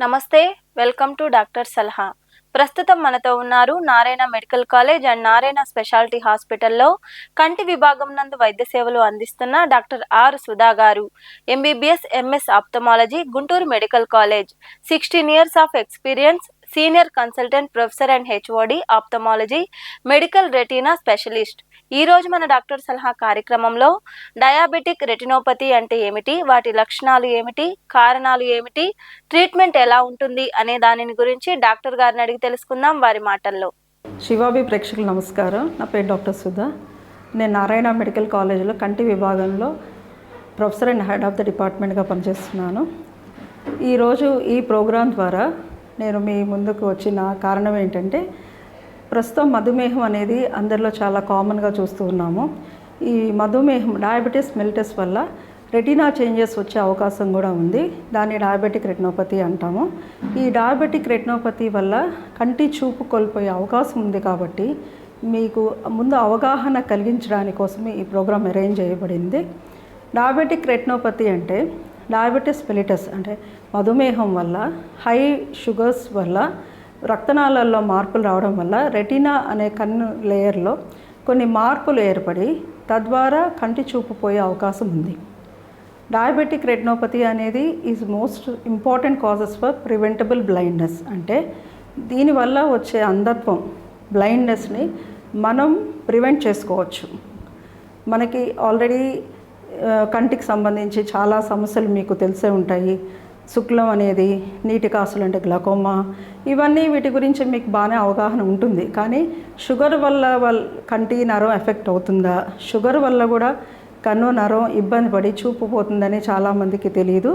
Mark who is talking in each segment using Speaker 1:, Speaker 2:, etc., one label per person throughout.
Speaker 1: నమస్తే welcome to doctor సలహా. ప్రస్తుతం మనతో ఉన్నారు Narayana medical college and Narayana speciality హాస్పిటల్లో కంటి విభాగం నందు వైద్య సేవలు అందిస్తున్న డాక్టర్ ఆర్ సుధా గారు MBBS MS ophthalmology Guntur medical college. Sixteen years of experience senior consultant professor and HOD ophthalmology medical retina specialist. ఈ రోజు మన డాక్టర్ సలహా కార్యక్రమంలో డయాబెటిక్ రెటినోపతి అంటే ఏమిటి వాటి లక్షణాలు ఏమిటి కారణాలు ఏమిటి ట్రీట్మెంట్ ఎలా ఉంటుంది అనే దానిని గురించి డాక్టర్ గారిని అడిగి తెలుసుకుందాం వారి మాటల్లో.
Speaker 2: శివాబి ప్రేక్షకులు నమస్కారం. నా పేరు డాక్టర్ సుధా. నేను నారాయణ మెడికల్ కాలేజీలో కంటి విభాగంలో professor and head of the డిపార్ట్మెంట్గా పనిచేస్తున్నాను. ఈరోజు ఈ ప్రోగ్రాం ద్వారా నేను మీ ముందుకు వచ్చిన కారణం ఏంటంటే ప్రస్తుతం మధుమేహం అనేది అందరిలో చాలా కామన్గా చూస్తూ ఉన్నాము. ఈ మధుమేహం డయాబెటీస్ మెల్టెస్ వల్ల రెటీనా చేంజెస్ వచ్చే అవకాశం కూడా ఉంది. దాన్ని డయాబెటిక్ రెటినోపతి అంటాము. ఈ డయాబెటిక్ రెటినోపతి వల్ల కంటి చూపు కోల్పోయే అవకాశం ఉంది కాబట్టి మీకు ముందు అవగాహన కలిగించడాని కోసమే ఈ ప్రోగ్రాం అరేంజ్ చేయబడింది. డయాబెటిక్ రెటినోపతి అంటే డయాబెటిస్ పెలిటస్ అంటే మధుమేహం వల్ల హై షుగర్స్ వల్ల రక్తనాళాల్లో మార్పులు రావడం వల్ల రెటినా అనే కన్ను లేయర్లో కొన్ని మార్పులు ఏర్పడి తద్వారా కంటి చూపు పోయే అవకాశం ఉంది. డయాబెటిక్ రెటినోపతి అనేది is most important causes for preventable blindness అంటే దీనివల్ల వచ్చే అంధత్వం బ్లైండ్నెస్ని మనం ప్రివెంట్ చేసుకోవచ్చు. మనకి ఆల్రెడీ కంటికి సంబంధించి చాలా సమస్యలు మీకు తెలిసే ఉంటాయి. శుక్లం అనేది నీటి కాసులు అంటే గ్లకోమా ఇవన్నీ వీటి గురించి మీకు బాగానే అవగాహన ఉంటుంది. కానీ షుగర్ వల్ల వాళ్ళ కంటి నరం ఎఫెక్ట్ అవుతుందా? షుగర్ వల్ల కూడా కన్ను నరం ఇబ్బంది పడి చూపు పోతుందని చాలామందికి తెలియదు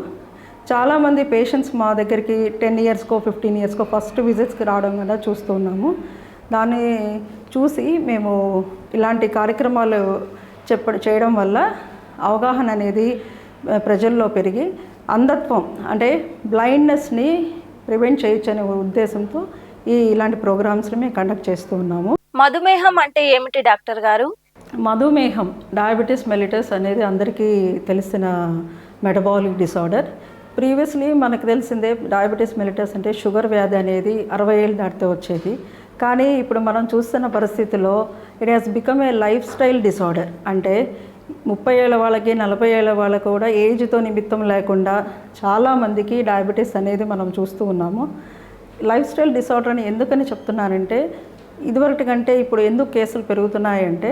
Speaker 2: చాలామంది పేషెంట్స్ మా దగ్గరికి టెన్ ఇయర్స్కో ఫిఫ్టీన్ ఇయర్స్కో ఫస్ట్ విజిట్స్కి రావడం కూడా చూస్తున్నాము దాన్ని చూసి మేము ఇలాంటి కార్యక్రమాలు చెప్ప చేయడం వల్ల అవగాహన అనేది ప్రజల్లో పెరిగి అంధత్వం అంటే బ్లైండ్నెస్ని ప్రివెంట్ చేయొచ్చు అనే ఉద్దేశంతో ఈ ఇలాంటి ప్రోగ్రామ్స్ని మేము కండక్ట్ చేస్తూ ఉన్నాము.
Speaker 1: మధుమేహం అంటే ఏమిటి డాక్టర్ గారు?
Speaker 2: మధుమేహం డయాబెటీస్ మెలిటస్ అనేది అందరికీ తెలిసిన మెటబాలిక్ డిసార్డర్ ప్రీవియస్లీ మనకు తెలిసిందే డయాబెటీస్ మెలిటస్ అంటే షుగర్ వ్యాధి అనేది అరవై ఏళ్ళు దాటితే వచ్చేది. కానీ ఇప్పుడు మనం చూస్తున్న పరిస్థితిలో it has become a lifestyle disorder అంటే ముప్పై ఏళ్ళ వాళ్ళకి నలభై ఏళ్ళ వాళ్ళకి కూడా ఏజ్తో నిమిత్తం లేకుండా చాలామందికి డయాబెటీస్ అనేది మనం చూస్తూ ఉన్నాము. లైఫ్ స్టైల్ డిసార్డర్ అని ఎందుకని చెప్తున్నానంటే ఇదివరటి కంటే ఇప్పుడు ఎందుకు కేసులు పెరుగుతున్నాయంటే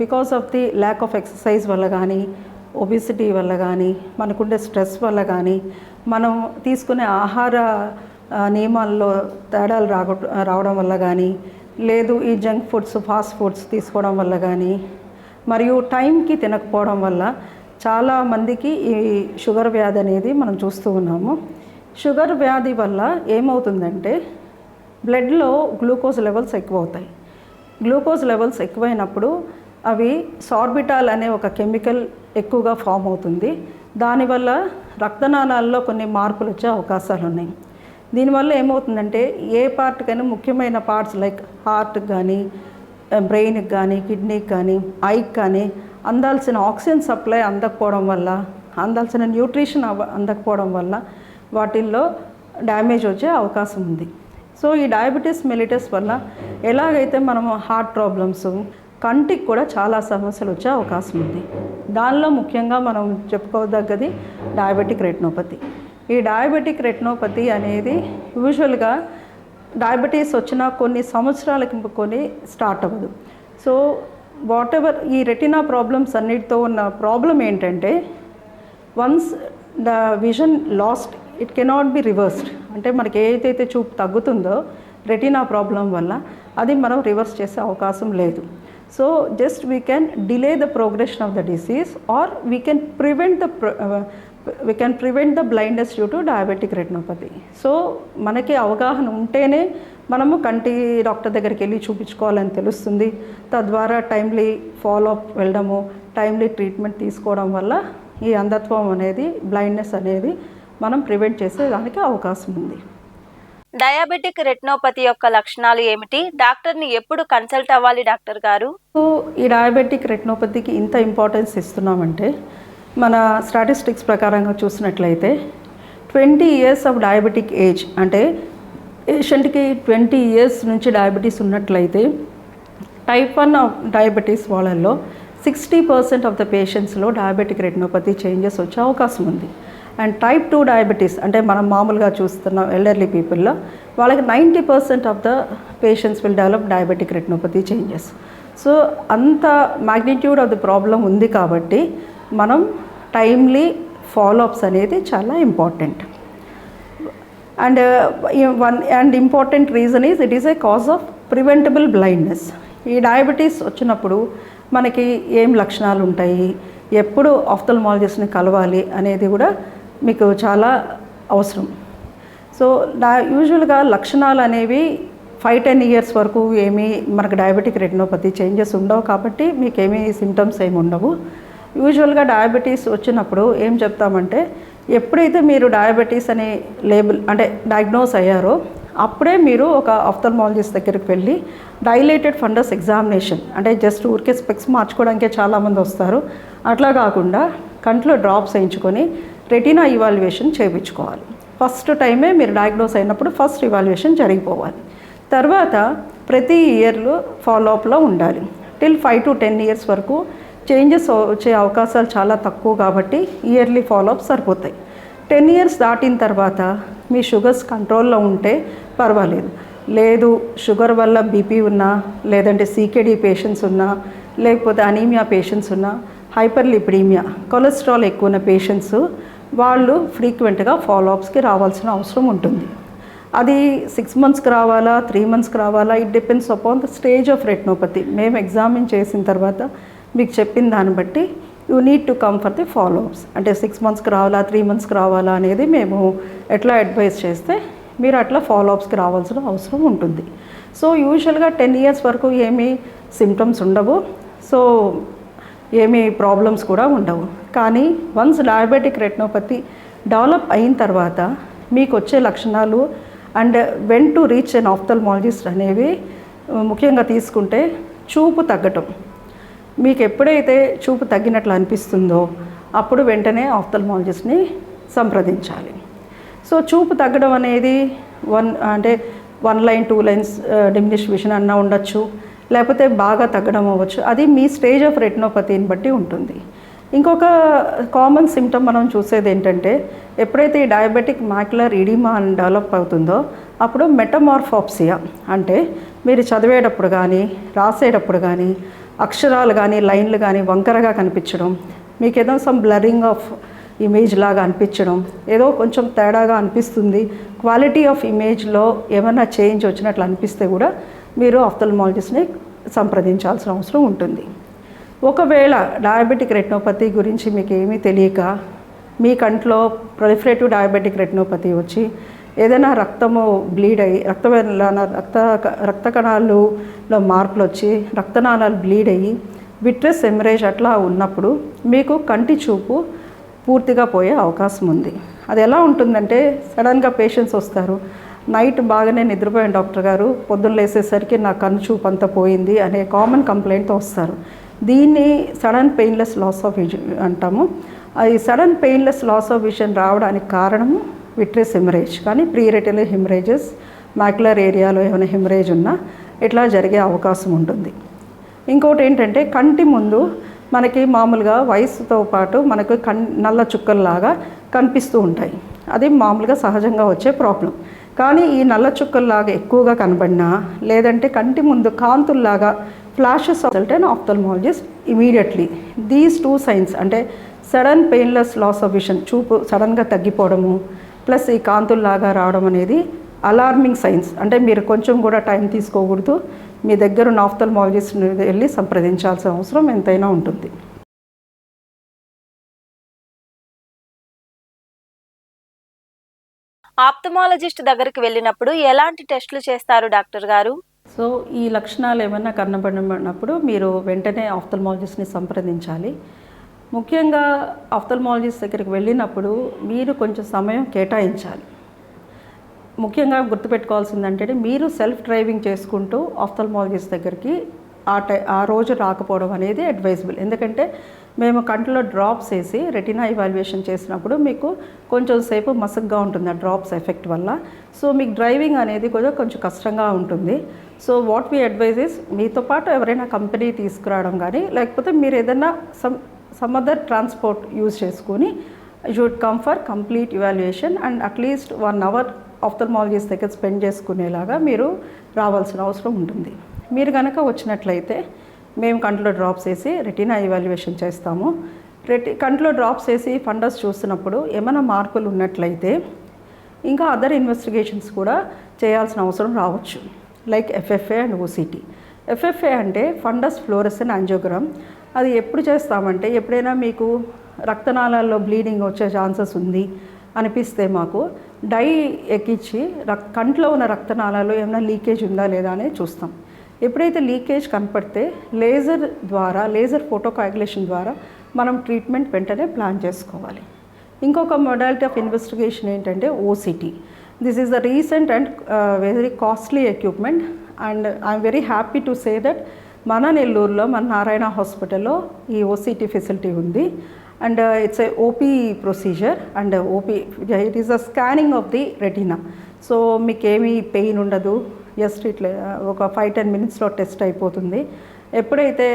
Speaker 2: because of the lack of exercise వల్ల కానీ ఒబిసిటీ వల్ల కానీ మనకుండే స్ట్రెస్ వల్ల కానీ మనం తీసుకునే ఆహార నియమాల్లో తేడాలు రావడం వల్ల కానీ లేదు ఈ జంక్ ఫుడ్స్ ఫాస్ట్ ఫుడ్స్ తీసుకోవడం వల్ల కానీ మరియు టైంకి తినకపోవడం వల్ల చాలా మందికి ఈ షుగర్ వ్యాధి అనేది మనం చూస్తూ ఉన్నాము. షుగర్ వ్యాధి వల్ల ఏమవుతుందంటే బ్లడ్లో గ్లూకోజ్ లెవెల్స్ ఎక్కువ అవుతాయి గ్లూకోజ్ లెవెల్స్ ఎక్కువైనప్పుడు అవి సార్బిటాల్ అనే ఒక కెమికల్ ఎక్కువగా ఫామ్ అవుతుంది. దానివల్ల రక్తనాళాల్లో కొన్ని మార్పులు వచ్చే అవకాశాలు ఉన్నాయి. దీనివల్ల ఏమవుతుందంటే ఏ పార్ట్కైనా ముఖ్యమైన పార్ట్స్ లైక్ హార్ట్ కానీ బ్రెయిన్కి కానీ కిడ్నీకి కానీ ఐకి కానీ అందాల్సిన ఆక్సిజన్ సప్లై అందకపోవడం వల్ల అందాల్సిన న్యూట్రిషన్ అవ అందకపోవడం వల్ల వాటిల్లో డ్యామేజ్ వచ్చే అవకాశం ఉంది. సో ఈ డయాబెటీస్ మెలిటస్ వల్ల ఎలాగైతే మనము హార్ట్ ప్రాబ్లమ్స్ కంటికి కూడా చాలా సమస్యలు వచ్చే అవకాశం ఉంది. దానిలో ముఖ్యంగా మనం చెప్పుకోదగ్గది డయాబెటిక్ రెటినోపతి ఈ డయాబెటిక్ రెటినోపతి అనేది యూజువల్గా డయాబెటీస్ వచ్చిన కొన్ని సంవత్సరాలకి కొన్ని స్టార్ట్ అవ్వదు. సో వాట్ ఎవర్ ఈ రెటినా ప్రాబ్లమ్స్ అన్నిటితో ఉన్న ప్రాబ్లం ఏంటంటే once the vision lost it cannot be reversed. అంటే మనకి ఏదైతే చూపు తగ్గుతుందో రెటినా ప్రాబ్లం వల్ల అది మనం రివర్స్ చేసే అవకాశం లేదు. So just we can delay the progression of the disease or we can prevent the we can prevent the blindness due to diabetic retinopathy so మనకి అవగాహన ఉంటేనే మనము కంటి డాక్టర్ దగ్గరికి వెళ్ళి చూపించుకోవాలని తెలుస్తుంది. తద్వారా టైమ్లీ ఫాలో అప్ వెళ్ళడము టైమ్లీ ట్రీట్మెంట్ తీసుకోవడం వల్ల ఈ అంధత్వం అనేది బ్లైండ్నెస్ అనేది మనం ప్రివెంట్ చేసేదానికి అవకాశం ఉంది.
Speaker 1: డయాబెటిక్ రెటినోపతి యొక్క లక్షణాలు ఏమిటి? డాక్టర్ని ఎప్పుడు కన్సల్ట్ అవ్వాలి డాక్టర్ గారు?
Speaker 2: సో ఈ డయాబెటిక్ రెటినోపతికి ఇంత ఇంపార్టెన్స్ ఇస్తున్నామంటే మన స్టాటిస్టిక్స్ ప్రకారంగా చూసినట్లయితే twenty years of diabetic age అంటే పేషెంట్కి ట్వంటీ ఇయర్స్ నుంచి డయాబెటీస్ ఉన్నట్లయితే టైప్ వన్ ఆఫ్ డయాబెటీస్ వాళ్ళల్లో సిక్స్టీ పర్సెంట్ ఆఫ్ ద పేషెంట్స్లో డయాబెటిక్ రెటినోపతి చేంజెస్ వచ్చే అవకాశం ఉంది. అండ్ టైప్ టూ డయాబెటీస్ అంటే మనం మామూలుగా చూస్తున్న ఎల్డర్లీ పీపుల్లో వాళ్ళకి ninety percent of the patients will develop diabetic retinopathy changes so అంత మ్యాగ్నిట్యూడ్ ఆఫ్ ద ప్రాబ్లం ఉంది కాబట్టి మనం టైమ్లీ ఫాలోఅప్స్ అనేది చాలా important and one and important reason is it is a cause of preventable blindness ఈ diabetes వచ్చినప్పుడు మనకి ఏం లక్షణాలు ఉంటాయి? ఎప్పుడు ఆఫ్థల్మాలజిస్ట్ని కలవాలి అనేది కూడా మీకు చాలా అవసరం. సో డా యూజువల్గా లక్షణాలు అనేవి ఫైవ్ టెన్ ఇయర్స్ వరకు ఏమీ మనకు డయాబెటిక్ రెటినోపతి చేంజెస్ ఉండవు కాబట్టి మీకు ఏమీ సిమ్టమ్స్ ఏమి ఉండవు. యూజువల్గా డయాబెటీస్ వచ్చినప్పుడు ఏం చెప్తామంటే ఎప్పుడైతే మీరు డయాబెటీస్ అనే లేబుల్ అంటే డయాగ్నోస్ అయ్యారో అప్పుడే మీరు ఒక ఆఫ్థల్మాలజిస్ట్ దగ్గరికి వెళ్ళి డైలేటెడ్ ఫండస్ ఎగ్జామినేషన్ అంటే జస్ట్ ఊరికే స్పెక్స్ మార్చుకోవడానికే చాలామంది వస్తారు. అట్లా కాకుండా కంట్లో డ్రాప్స్ వేయించుకొని రెటీనా ఇవాల్యుయేషన్ చేయించుకోవాలి. ఫస్ట్ టైమే మీరు డయాగ్నోస్ అయినప్పుడు ఫస్ట్ ఇవాల్యుయేషన్ జరిగిపోవాలి. తర్వాత ప్రతి ఇయర్లో ఫాలోఅప్లో ఉండాలి. Till five to ten years వరకు చేంజెస్ వచ్చే అవకాశాలు చాలా తక్కువ కాబట్టి ఇయర్లీ ఫాలోఅప్ సరిపోతాయి. టెన్ ఇయర్స్ దాటిన తర్వాత మీ షుగర్స్ కంట్రోల్లో ఉంటే పర్వాలేదు. లేదు షుగర్ వల్ల బీపీ ఉన్నా లేదంటే సీకేడీ పేషెంట్స్ ఉన్నా లేకపోతే అనీమియా పేషెంట్స్ ఉన్నా హైపర్ లిపిడీమియా కొలెస్ట్రాల్ ఎక్కువ ఉన్న పేషెంట్స్ వాళ్ళు ఫ్రీక్వెంట్గా ఫాలోఅప్స్కి రావాల్సిన అవసరం ఉంటుంది. అది సిక్స్ మంత్స్కి రావాలా త్రీ మంత్స్కి రావాలా it depends upon the stage of retinopathy. మేము ఎగ్జామిన్ చేసిన తర్వాత మీకు చెప్పిన దాన్ని బట్టి you need to come for the follow ups. అంటే సిక్స్ మంత్స్కి రావాలా త్రీ మంత్స్కి రావాలా అనేది మేము ఎట్లా అడ్వైస్ చేస్తే మీరు అట్లా ఫాలోఅప్స్కి రావాల్సిన అవసరం ఉంటుంది. సో యూజువల్గా టెన్ ఇయర్స్ వరకు ఏమీ సిమ్టమ్స్ ఉండవు. సో ఏమీ ప్రాబ్లమ్స్ కూడా ఉండవు. కానీ వన్స్ డయాబెటిక్ రెటినోపతి డెవలప్ అయిన తర్వాత మీకు వచ్చే లక్షణాలు and when to reach an ophthalmologist అనేవి ముఖ్యంగా తీసుకుంటే చూపు తగ్గటం. మీకు ఎప్పుడైతే చూపు తగ్గినట్లు అనిపిస్తుందో అప్పుడు వెంటనే ఆఫ్థల్మాలజిస్ట్ని సంప్రదించాలి. సో చూపు తగ్గడం అనేది వన్ అంటే one line two lines diminish vision అన్నా ఉండొచ్చు లేకపోతే బాగా తగ్గడం అవ్వచ్చు. అది మీ స్టేజ్ ఆఫ్ రెటినోపతిని బట్టి ఉంటుంది. ఇంకొక కామన్ సిమ్టమ్ మనం చూసేది ఏంటంటే ఎప్పుడైతే ఈ డయాబెటిక్ మ్యాక్యులర్ ఇడిమా అని డెవలప్ అవుతుందో అప్పుడు మెటమార్ఫాప్సియా అంటే మీరు చదివేటప్పుడు కానీ రాసేటప్పుడు కానీ అక్షరాలు కానీ లైన్లు కానీ వంకరగా కనిపించడం మీకు ఏదో సమ్ బ్లరింగ్ ఆఫ్ ఇమేజ్ లాగా అనిపించడం ఏదో కొంచెం తేడాగా అనిపిస్తుంది. క్వాలిటీ ఆఫ్ ఇమేజ్లో ఏమైనా చేంజ్ వచ్చినట్లు అనిపిస్తే కూడా మీరు ఆఫ్థల్మాలజిస్ట్ని సంప్రదించాల్సిన అవసరం ఉంటుంది. ఒకవేళ డయాబెటిక్ రెటినోపతి గురించి మీకు ఏమీ తెలియక మీ కంట్లో ప్రొలిఫరేటివ్ డయాబెటిక్ రెటినోపతి వచ్చి ఏదైనా రక్తము బ్లీడ్ అయ్యి రక్త రక్త రక్త కణాలులో మార్పులు వచ్చి రక్తనాళాలు బ్లీడ్ అయ్యి విట్రస్ ఎమరేజ్ అట్లా ఉన్నప్పుడు మీకు కంటి చూపు పూర్తిగా పోయే అవకాశం ఉంది. అది ఎలా ఉంటుందంటే సడన్గా పేషెంట్స్ వస్తారు. నైట్ బాగానే నిద్రపోయాను డాక్టర్ గారు. పొద్దున్న లేసేసరికి నా కన్ను చూపు అంతా పోయింది అనే కామన్ కంప్లైంట్తో వస్తారు. దీన్ని sudden painless loss of vision అంటాము. ఈ sudden painless loss of vision రావడానికి కారణము విట్రెస్ హెమరేజ్. కానీ ప్రీరెటిల్ హెమరేజెస్ మ్యాక్యులర్ ఏరియాలో ఏమైనా హెమరేజ్ ఉన్నా ఇట్లా జరిగే అవకాశం ఉంటుంది. ఇంకోటి ఏంటంటే కంటి ముందు మనకి మామూలుగా వయసుతో పాటు మనకు కన్ నల్ల చుక్కల్లాగా కనిపిస్తూ ఉంటాయి. అది మామూలుగా సహజంగా వచ్చే ప్రాబ్లం. కానీ ఈ నల్ల చుక్కల్లాగా ఎక్కువగా కనబడినా లేదంటే కంటి ముందు కాంతుల్లాగా flashes and ophthalmologist immediately these two signs అంటే sudden painless loss of vision చూపు సడన్గా తగ్గిపోవడము ప్లస్ ఈ కాంతుల్లాగా రావడం అనేది అలార్మింగ్ సైన్స్ అంటే మీరు కొంచెం కూడా టైం తీసుకోకూడదు. మీ దగ్గర ఉన్న ఆఫ్థల్మాలజిస్ట్ని వెళ్ళి సంప్రదించాల్సిన అవసరం ఎంతైనా ఉంటుంది.
Speaker 1: ఆప్థమాలజిస్ట్ దగ్గరికి వెళ్ళినప్పుడు ఎలాంటి టెస్టులు చేస్తారు డాక్టర్ గారు?
Speaker 2: సో ఈ లక్షణాలు ఏమైనా కనబడినప్పుడు మీరు వెంటనే ఆఫ్థల్మాలజిస్ట్ని సంప్రదించాలి. ముఖ్యంగా ఆఫ్థల్మాలజిస్ట్ దగ్గరికి వెళ్ళినప్పుడు మీరు కొంచెం సమయం కేటాయించాలి. ముఖ్యంగా గుర్తుపెట్టుకోవాల్సిందంటే మీరు సెల్ఫ్ డ్రైవింగ్ చేసుకుంటూ ఆఫ్థల్మాలజిస్ట్ దగ్గరికి ఆ టై ఆ రోజు రాకపోవడం అనేది అడ్వైజబుల్. ఎందుకంటే మేము కంటిలో డ్రాప్స్ వేసి రెటినా ఇవాల్యుయేషన్ చేసినప్పుడు మీకు కొంచెం సేపు మసగ్గా ఉంటుంది ఆ డ్రాప్స్ ఎఫెక్ట్ వల్ల. సో మీకు డ్రైవింగ్ అనేది కూడా కొంచెం కష్టంగా ఉంటుంది. So what we advise is మీతో పాటు ఎవరైనా కంపెనీ తీసుకురావడం కానీ లేకపోతే మీరు ఏదైనా some some other transport use చేసుకొని should come for complete evaluation and at least one hour ophthalmologist దగ్గర స్పెండ్ చేసుకునేలాగా మీరు రావాల్సిన అవసరం ఉంటుంది. మీరు కనుక వచ్చినట్లయితే మేము కంట్లో డ్రాప్స్ వేసి రెటీనా ఇవాల్యుయేషన్ చేస్తాము. రెటి కంట్లో డ్రాప్స్ వేసి ఫండస్ చూస్తున్నప్పుడు ఏమైనా మార్పులు ఉన్నట్లయితే ఇంకా అదర్ ఇన్వెస్టిగేషన్స్ కూడా చేయాల్సిన అవసరం రావచ్చు. Like FFA and OCT FFA అంటే ఫండస్ ఫ్లోరసన్ యాంజియోగ్రామ్ అది ఎప్పుడు చేస్తామంటే ఎప్పుడైనా మీకు రక్తనాళాల్లో బ్లీడింగ్ వచ్చే ఛాన్సెస్ ఉంది అనిపిస్తే మాకు డై ఎక్కించి రక్ కంట్లో ఉన్న రక్తనాళాల్లో ఏమైనా లీకేజ్ ఉందా లేదా అనేది చూస్తాం. ఎప్పుడైతే లీకేజ్ కనపడితే లేజర్ ద్వారా లేజర్ ఫోటోకాగ్యులేషన్ ద్వారా మనం ట్రీట్మెంట్ వెంటనే ప్లాన్ చేసుకోవాలి. ఇంకొక మొడాలిటీ ఆఫ్ ఇన్వెస్టిగేషన్ ఏంటంటే OCT this is the recent and very costly equipment and I'm very happy to say that మన నెల్లూరులో మన నారాయణ హాస్పిటల్లో ఈ ఓసీటీ ఫెసిలిటీ ఉంది. And it's a OP procedure and OP it is a scanning of the retina so మీకు ఏమీ pain ఉండదు. Just ఇట్లా uh, ఒక ఫైవ్ టెన్ మినిట్స్లో టెస్ట్ అయిపోతుంది. ఎప్పుడైతే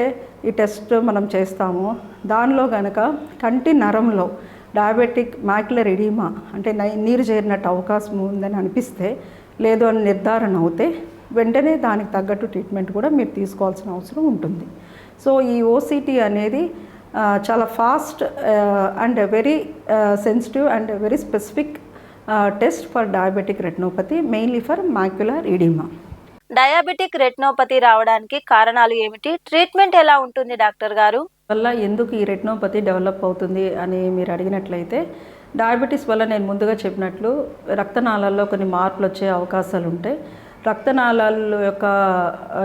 Speaker 2: ఈ టెస్ట్ మనం చేస్తామో దానిలో కనుక కంటి నరంలో డయాబెటిక్ మ్యాక్యులర్ ఎడీమా అంటే నీరు చేరినట్టు అవకాశం ఉందని అనిపిస్తే లేదు అని నిర్ధారణ అవుతే వెంటనే దానికి తగ్గట్టు ట్రీట్మెంట్ కూడా మీరు తీసుకోవాల్సిన అవసరం ఉంటుంది. సో ఈ ఓసిటీ అనేది చాలా fast and very sensitive and very specific test for diabetic retinopathy mainly for macular oedema.
Speaker 1: Diabetic retinopathy రావడానికి కారణాలు ఏమిటి? ట్రీట్మెంట్ ఎలా ఉంటుంది డాక్టర్ గారు?
Speaker 2: వల్ల ఎందుకు ఈ రెటినోపతి డెవలప్ అవుతుంది అని మీరు అడిగినట్లయితే డయాబెటీస్ వల్ల నేను ముందుగా చెప్పినట్లు రక్తనాళాల్లో కొన్ని మార్పులు వచ్చే అవకాశాలు ఉంటాయి రక్తనాళాల యొక్క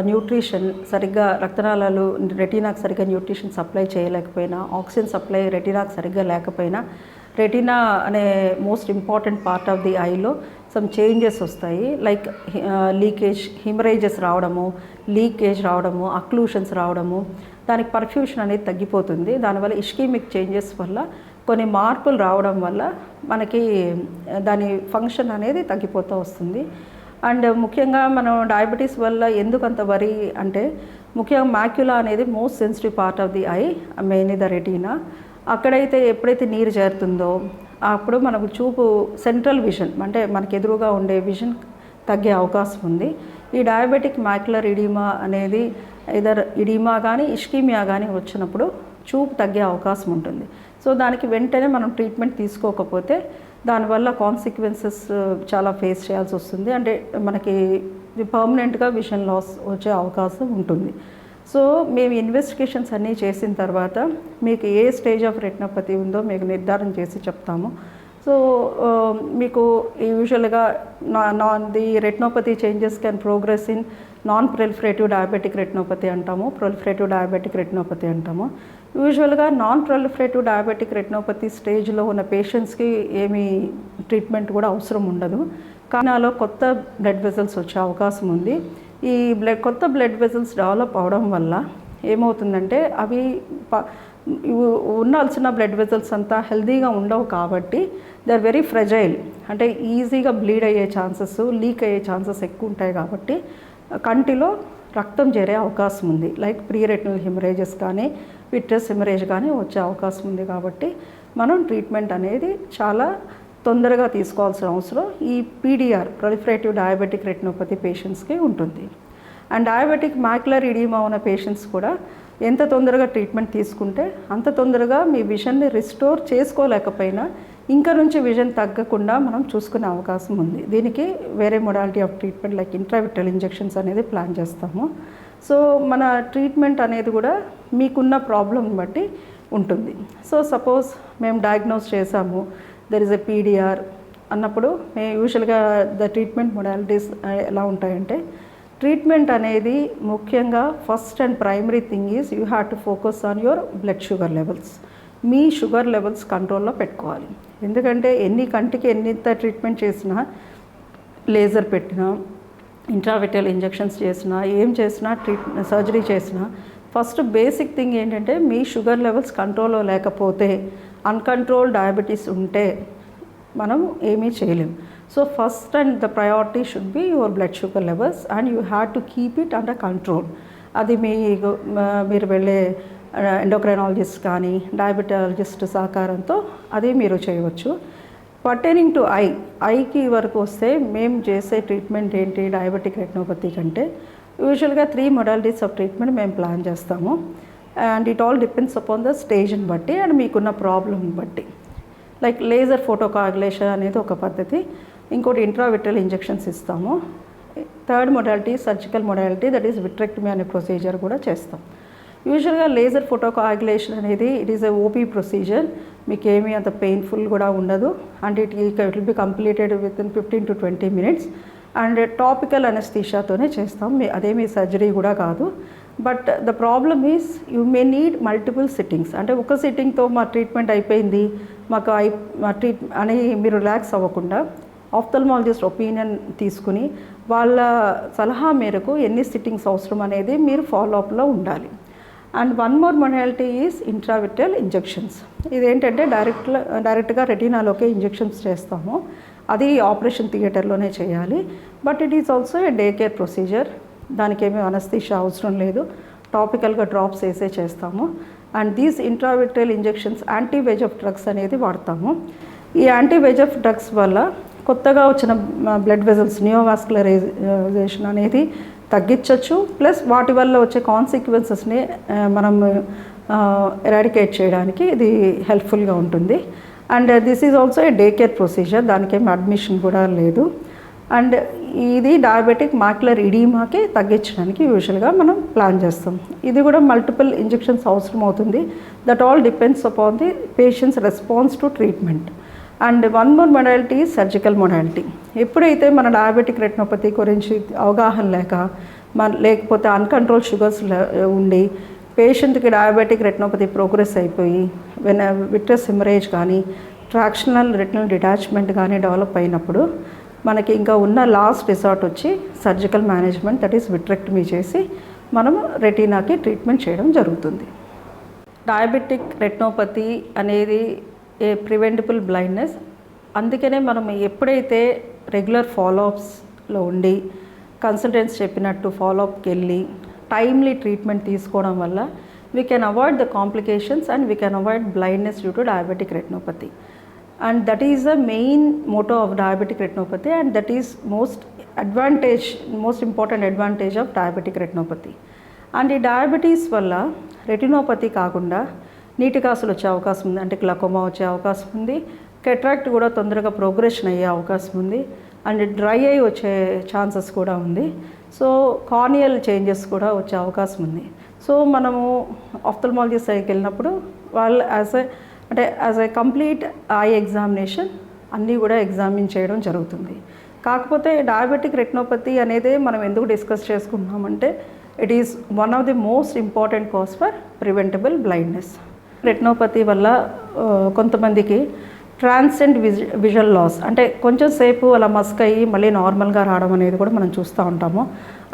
Speaker 2: న్యూట్రిషన్ సరిగ్గా రక్తనాళాలు రెటీనాకు సరిగ్గా న్యూట్రిషన్ సప్లై చేయలేకపోయినా ఆక్సిజన్ సప్లై రెటీనాకు సరిగ్గా లేకపోయినా రెటీనా అనే most important part of the ఐలో some changes వస్తాయి. లైక్ లీకేజ్ హిమరేజెస్ రావడము లీకేజ్ రావడము అక్లూషన్స్ రావడము దానికి పర్ఫ్యూషన్ అనేది తగ్గిపోతుంది. దానివల్ల ఇష్కీమిక్ చేంజెస్ వల్ల కొన్ని మార్పులు రావడం వల్ల మనకి దాని ఫంక్షన్ అనేది తగ్గిపోతూ వస్తుంది. అండ్ ముఖ్యంగా మనం డయాబెటీస్ వల్ల ఎందుకు అంత వరి అంటే ముఖ్యంగా మాక్యులా అనేది most sensitive part of the eye main the retina. అక్కడైతే ఎప్పుడైతే నీరు చేరుతుందో అప్పుడు మనకు చూపు సెంట్రల్ విజన్ అంటే మనకి ఎదురుగా ఉండే విజన్ తగ్గే అవకాశం ఉంది. ఈ డయాబెటిక్ మ్యాక్యులర్ ఇడీమా అనేది ఇదర్ ఇడీమా కానీ ఇష్కీమియా కానీ వచ్చినప్పుడు చూపు తగ్గే అవకాశం ఉంటుంది. సో దానికి వెంటనే మనం ట్రీట్మెంట్ తీసుకోకపోతే దానివల్ల కాన్సిక్వెన్సెస్ uh, చాలా ఫేస్ చేయాల్సి వస్తుంది. అంటే మనకి పర్మనెంట్గా విషన్ లాస్ వచ్చే అవకాశం ఉంటుంది. సో మేము ఇన్వెస్టిగేషన్స్ అన్నీ చేసిన తర్వాత మీకు ఏ స్టేజ్ ఆఫ్ రెటినోపతి ఉందో మీకు నిర్ధారణ చేసి చెప్తాము. సో uh, మీకు యూజువల్గా non the retinopathy changes can progress in non proliferative diabetic retinopathy అంటాము. ప్రొలిఫరేటివ్ డయాబెటిక్ రెటినోపతి అంటాము. యూజువల్గా నాన్ ప్రొలిఫరేటివ్ డయాబెటిక్ రెటినోపతి స్టేజ్లో ఉన్న పేషెంట్స్కి ఏమీ ట్రీట్మెంట్ కూడా అవసరం ఉండదు. కానాలో కొత్త బ్లడ్ వెజల్స్ వచ్చే అవకాశం ఉంది. ఈ బ్లడ్ కొత్త బ్లడ్ వెజల్స్ డెవలప్ అవడం వల్ల ఏమవుతుందంటే అవి ఉండాల్సిన బ్లడ్ వెజల్స్ అంతా హెల్తీగా ఉండవు కాబట్టి దే ఆర్ వెరీ ఫ్రెజైల్ అంటే ఈజీగా బ్లీడ్ అయ్యే ఛాన్సెస్ లీక్ అయ్యే ఛాన్సెస్ ఎక్కువ ఉంటాయి కాబట్టి కంటిలో రక్తం చేరే అవకాశం ఉంది. లైక్ ప్రీ రెటినల్ హిమరేజెస్ కానీ విట్రస్ ఎమరేజ్ కానీ వచ్చే అవకాశం ఉంది కాబట్టి మనం ట్రీట్మెంట్ అనేది చాలా తొందరగా తీసుకోవాల్సిన అవసరం. ఈ పీడిఆర్ ప్రొలిఫరేటివ్ డయాబెటిక్ రెటినోపతి పేషెంట్స్కి ఉంటుంది. అండ్ డయాబెటిక్ మ్యాక్యులర్ ఇడీమా ఉన్న పేషెంట్స్ కూడా ఎంత తొందరగా ట్రీట్మెంట్ తీసుకుంటే అంత తొందరగా మీ విజన్ని రిస్టోర్ చేసుకోలేకపోయినా ఇంకా నుంచి విజన్ తగ్గకుండా మనం చూసుకునే అవకాశం ఉంది. దీనికి వేరే modality of treatment like intravitreal injections అనేది ప్లాన్ చేస్తాము. సో మన ట్రీట్మెంట్ అనేది కూడా మీకున్న ప్రాబ్లం బట్టి ఉంటుంది. సో సపోజ్ మేము డయాగ్నోస్ చేసాము దెర్ ఇస్ ఎ పీడిఆర్ అన్నప్పుడు మే యూజువల్గా ద ట్రీట్మెంట్ మొడాలిటీస్ ఎలా ఉంటాయంటే ట్రీట్మెంట్ అనేది ముఖ్యంగా first and primary thing is you have to focus on your blood sugar levels me sugar levels కంట్రోల్లో పెట్టుకోవాలి. ఎందుకంటే ఎన్ని కంటికి ఎన్నింత ట్రీట్మెంట్ చేసినా లేజర్ పెట్టినా ఇంట్రావిటల్ ఇంజెక్షన్స్ చేసినా ఏం చేసినా ట్రీట్ సర్జరీ చేసినా ఫస్ట్ బేసిక్ థింగ్ ఏంటంటే మీ షుగర్ లెవెల్స్ కంట్రోల్లో లేకపోతే అన్కంట్రోల్ డయాబెటీస్ ఉంటే మనం ఏమీ చేయలేం. So first and the priority should be your blood sugar levels and you have to keep it under control అది మీ మీరు వెళ్ళే ఎండోక్రైనాలజిస్ట్ కానీ డయాబెటాలజిస్ట్ సహకారంతో అది మీరు చేయవచ్చు. పర్టైనింగ్ టు ఐ ఐకి వరకు వస్తే మేము చేసే ట్రీట్మెంట్ ఏంటి? డయాబెటిక్ రెటినోపతి కంటే యూజువల్గా త్రీ మొడాలిటీస్ ఆఫ్ ట్రీట్మెంట్ మేము ప్లాన్ చేస్తాము. And it all depends upon the స్టేజ్ని బట్టి అండ్ మీకున్న ప్రాబ్లమ్ని బట్టి. లైక్ లేజర్ ఫోటోకాగులేషన్ అనేది ఒక పద్ధతి. ఇంకోటి ఇంట్రావిట్రల్ ఇంజెక్షన్స్ ఇస్తాము. Third modality surgical modality that is vitrectomy అనే ప్రొసీజర్ కూడా చేస్తాం. యూజువల్గా లేజర్ ఫోటోకాగులేషన్ అనేది it is a OP procedure మీకు ఏమీ అంత పెయిన్ఫుల్ కూడా ఉండదు. And it it will be completed with in fifteen to twenty minutes and topical అనస్థీషాతోనే చేస్తాం. మీ అదేమీ సర్జరీ కూడా కాదు. But the problem is you may need multiple sittings అంటే ఒక సిట్టింగ్తో మా ట్రీట్మెంట్ అయిపోయింది. మాకు అయి మా ట్రీట్ అని మీరు రిలాక్స్ అవ్వకుండా ఆఫ్థల్మాలజిస్ట్ ఒపీనియన్ తీసుకుని వాళ్ళ సలహా మేరకు ఎన్ని సిట్టింగ్స్ అవసరం అనేది మీరు ఫాలోఅప్లో ఉండాలి. And one more modality is intravitreal injections ఇదేంటంటే డైరెక్ట్ డైరెక్ట్గా రెటీనాలోకే ఇంజెక్షన్స్ చేస్తాము. అది ఆపరేషన్ థియేటర్లోనే చేయాలి. But it is also a day care procedure దానికి ఏమీ అనస్థిషా అవసరం లేదు. టాపికల్గా డ్రాప్స్ వేసే చేస్తాము. And these intravitreal injections anti VEGF drugs అనేది వాడతాము. ఈ యాంటీవేజఫ్ డ్రగ్స్ వల్ల కొత్తగా వచ్చిన బ్లడ్ వెజల్స్ నియోవాస్కులరైజేషన్ అనేది తగ్గించవచ్చు ప్లస్ వాటి వల్ల వచ్చే కాన్సిక్వెన్సెస్ని మనం ఎరాడికేట్ చేయడానికి ఇది హెల్ప్ఫుల్గా ఉంటుంది. And this is also a day care procedure దానికేం అడ్మిషన్ కూడా లేదు. అండ్ ఇది డయాబెటిక్ మాక్యులర్ ఇడీమాకి తగ్గించడానికి యూజువల్గా మనం ప్లాన్ చేస్తాం. ఇది కూడా మల్టిపుల్ ఇంజెక్షన్స్ అవసరం అవుతుంది that all depends upon the patient's response to treatment and one more modality surgical modality ఎప్పుడైతే మన డయాబెటిక్ రెటినోపతి గురించి అవగాహన లేక మన లేకపోతే అన్కంట్రోల్ షుగర్స్ ఉండి పేషెంట్కి డయాబెటిక్ రెటినోపతి ప్రోగ్రెస్ అయిపోయి వెన్ విట్రస్ హిమరేజ్ కానీ ట్రాక్షనల్ రెటినల్ డిటాచ్మెంట్ కానీ డెవలప్ అయినప్పుడు మనకి ఇంకా ఉన్న లాస్ట్ రిసార్ట్ వచ్చి surgical management that is vitrectomy చేసి మనం రెటీనాకి ట్రీట్మెంట్ చేయడం జరుగుతుంది. డయాబెటిక్ రెటినోపతి అనేది ఏ ప్రివెంటబుల్ బ్లైండ్నెస్ అందుకనే మనం ఎప్పుడైతే రెగ్యులర్ ఫాలోఅప్స్లో ఉండి కన్సల్టెంట్స్ చెప్పినట్టు ఫాలోఅప్కి వెళ్ళి టైమ్లీ ట్రీట్మెంట్ తీసుకోవడం వల్ల we can avoid the complications and we can avoid blindness due to diabetic retinopathy and that is the main motto of diabetic retinopathy and that is most advantage most important advantage of diabetic retinopathy and ఈ diabetes వల్ల retinopathy కాకుండా నీటి కాసులు వచ్చే అవకాశం ఉంది. అంటే glaucoma వచ్చే అవకాశం ఉంది. కెట్రాక్ట్ కూడా తొందరగా ప్రోగ్రెషన్ అయ్యే అవకాశం ఉంది. అండ్ డ్రై అయి వచ్చే ఛాన్సెస్ కూడా ఉంది. సో కార్నియల్ చేంజెస్ కూడా వచ్చే అవకాశం ఉంది. సో మనము ఆఫ్థల్మాలజీ సైకి వెళ్ళినప్పుడు వాళ్ళు యాజ్ ఎ అంటే as a complete eye examination అన్నీ కూడా ఎగ్జామిన్ చేయడం జరుగుతుంది. కాకపోతే డయాబెటిక్ రెటినోపతి అనేది మనం ఎందుకు discuss చేసుకుంటున్నామంటే it is one of the most important cause for preventable blindness retinopathy వల్ల కొంతమందికి ట్రాన్సెంట్ విజ విజువల్ లాస్ అంటే కొంచెం సేపు అలా మస్క్ అయ్యి మళ్ళీ నార్మల్గా రావడం అనేది కూడా మనం చూస్తూ ఉంటాము.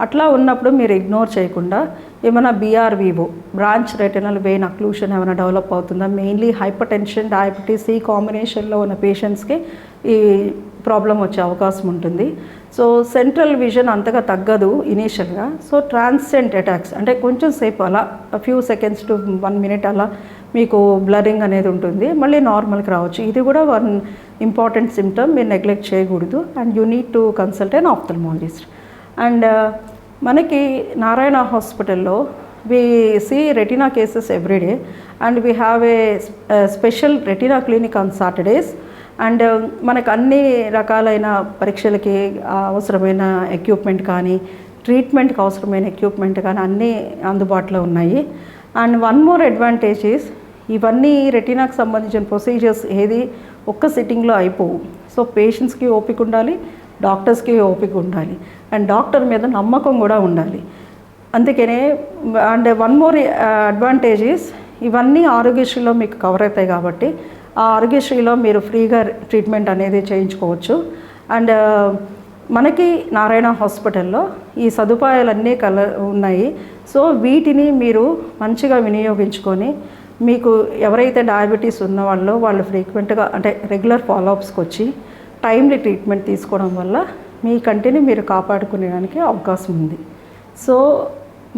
Speaker 2: అట్లా ఉన్నప్పుడు మీరు ఇగ్నోర్ చేయకుండా ఏమైనా BRVO branch retinal vein occlusion ఏమైనా డెవలప్ అవుతుందా? మెయిన్లీ హైపర్ టెన్షన్ డయాబెటీస్ ఈ కాంబినేషన్లో ఉన్న పేషెంట్స్కి ఈ ప్రాబ్లం వచ్చే అవకాశం ఉంటుంది. సో సెంట్రల్ విజన్ అంతగా తగ్గదు ఇనీషియల్గా సో ట్రాన్సెంట్ అటాక్స్ అంటే కొంచెం సేపు అలా few seconds to one minute అలా మీకు బ్లరింగ్ అనేది ఉంటుంది. మళ్ళీ నార్మల్కి రావచ్చు. ఇది కూడా వన్ ఇంపార్టెంట్ సిమ్టమ్ మీరు నెగ్లెక్ట్ చేయకూడదు. And you need to consult an ophthalmologist and మనకి నారాయణ హాస్పిటల్లో we see retina cases everyday and we have a special retina clinic on Saturdays and మనకు అన్ని రకాలైన పరీక్షలకి అవసరమైన ఎక్విప్మెంట్ కానీ ట్రీట్మెంట్కి అవసరమైన ఎక్విప్మెంట్ కానీ అన్నీ అందుబాటులో ఉన్నాయి. And one more advantage is ఇవన్నీ రెటీనాకు సంబంధించిన ప్రొసీజర్స్ ఏది ఒక్క సిట్టింగ్లో అయిపోవు. సో పేషెంట్స్కి ఓపిక ఉండాలి డాక్టర్స్కి ఓపిక ఉండాలి. అండ్ డాక్టర్ మీద నమ్మకం కూడా ఉండాలి. అందుకనే అండ్ వన్ మోర్ అడ్వాంటేజ్ ఇవన్నీ ఆరోగ్యశ్రీలో మీకు కవర్ అవుతాయి కాబట్టి ఆరోగ్యశ్రీలో మీరు ఫ్రీగా ట్రీట్మెంట్ అనేది చేయించుకోవచ్చు. అండ్ మనకి నారాయణ హాస్పిటల్లో ఈ సదుపాయాలన్నీ కల ఉన్నాయి. సో వీటిని మీరు మంచిగా వినియోగించుకొని మీకు ఎవరైతే డయాబెటీస్ ఉన్న వాళ్ళు వాళ్ళు ఫ్రీక్వెంట్గా అంటే రెగ్యులర్ ఫాలోఅప్స్కి వచ్చి టైమ్లీ ట్రీట్మెంట్ తీసుకోవడం వల్ల మీ కంటిని మీరు కాపాడుకునేదానికి అవకాశం ఉంది. So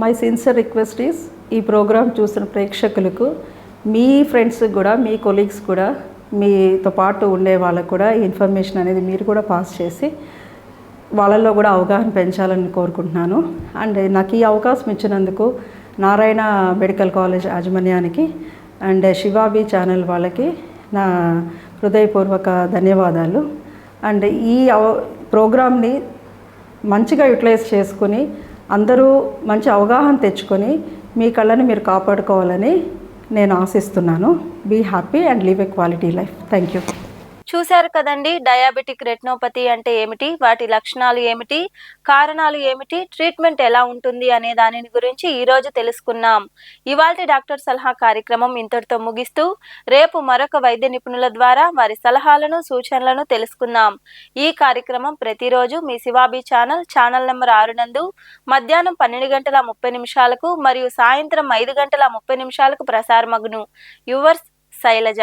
Speaker 2: my sincere request is ఈ ప్రోగ్రాం చూసిన ప్రేక్షకులకు మీ ఫ్రెండ్స్ కూడా మీ కొలీగ్స్ కూడా మీతో పాటు ఉండే వాళ్ళకు కూడా ఈ ఇన్ఫర్మేషన్ అనేది మీరు కూడా పాస్ చేసి వాళ్ళల్లో కూడా అవగాహన పెంచాలని కోరుకుంటున్నాను. అండ్ నాకు ఈ అవకాశం ఇచ్చినందుకు నారాయణ మెడికల్ కాలేజ్ యాజమాన్యానికి అండ్ శివాబి ఛానల్ వాళ్ళకి నా హృదయపూర్వక ధన్యవాదాలు. అండ్ ఈ అవ ప్రోగ్రామ్ని మంచిగా యూటిలైజ్ చేసుకొని అందరూ మంచి అవగాహన తెచ్చుకొని మీ కళ్ళని మీరు కాపాడుకోవాలని నేను ఆశిస్తున్నాను. Be happy and live a quality life thank you
Speaker 1: చూశారు కదండి డయాబెటిక్ రెటినోపతి అంటే ఏమిటి? వాటి లక్షణాలు ఏమిటి? కారణాలు ఏమిటి? ట్రీట్మెంట్ ఎలా ఉంటుంది అనే దానిని గురించి ఈరోజు తెలుసుకున్నాం. ఇవాల్టి డాక్టర్ సలహా కార్యక్రమం ఇంతటితో ముగిస్తూ రేపు మరొక వైద్య నిపుణుల ద్వారా వారి సలహాలను సూచనలను తెలుసుకుందాం. ఈ కార్యక్రమం ప్రతిరోజు మీ శివాబీ ఛానల్ ఛానల్ నెంబర్ ఆరు నందు మధ్యాహ్నం పన్నెండు గంటల ముప్పై నిమిషాలకు మరియు సాయంత్రం ఐదు గంటల ముప్పై నిమిషాలకు ప్రసారమగును యువర్స్ శైలజ.